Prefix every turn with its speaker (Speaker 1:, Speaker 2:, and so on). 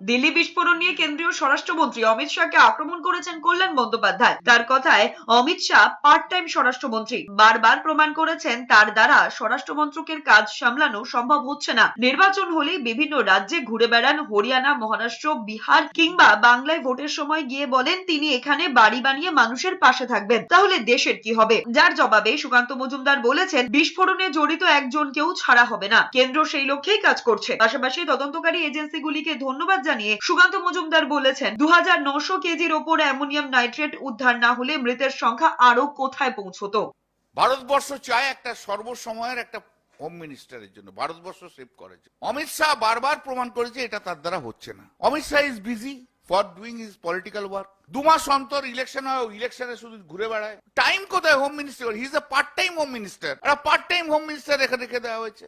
Speaker 1: দিল্লি বিস্ফোরণ নিয়ে কেন্দ্রীয় স্বরাষ্ট্রমন্ত্রী অমিত শাহকে আক্রমণ করেছেন কল্যাণ বন্দ্যোপাধ্যায়। তার কথায় অমিত শাহ পার্ট টাইম স্বরাষ্ট্রমন্ত্রী। বারবার প্রমাণ করেছেন তার দ্বারা স্বরাষ্ট্র মন্ত্রকের কাজ সামলানো সম্ভব হচ্ছে না। নির্বাচন হলেই বিভিন্ন রাজ্যে ঘুরে বেড়ান হরিয়ানা, মহারাষ্ট্র, বিহার কিংবা বাংলায় ভোটের সময় গিয়ে বলেন, তিনি এখানে বাড়ি বানিয়ে মানুষের পাশে থাকবেন। তাহলে দেশের কি হবে? যার জবাবে সুকান্ত মজুমদার বলেছেন, বিস্ফোরণে জড়িত একজনকেও ছাড়া হবে না। কেন্দ্র সেই লক্ষ্যেই কাজ করছে। পাশাপাশি তদন্তকারী এজেন্সিগুলিকে ধন্যবাদ জানিয়ে সুকান্ত মজুমদার বলেছেন দু কেজির ওপর অ্যামোনিয়াম নাইট্রেট উদ্ধার না হলে মৃতের সংখ্যা আরও কোথায় পৌঁছতো?
Speaker 2: ভারতবর্ষ চায় একটা সর্বসময়ের একটা হোম মিনিস্টারের জন্য। ভারতবর্ষ সেভ করেছে। অমিত শাহ বারবার প্রমাণ করেছে এটা তার দ্বারা হচ্ছে না। Amit Shah is busy for doing is political work দু মাস অন্তর ইলেকশন হয় ইলেকশনে শুধু ঘুরে বেড়ায়। টাইম কোথায় home minister he is a part time home minister একটা পার্ট টাইম হোম মিনিস্টার এখানে রেখে দেওয়া হয়েছে।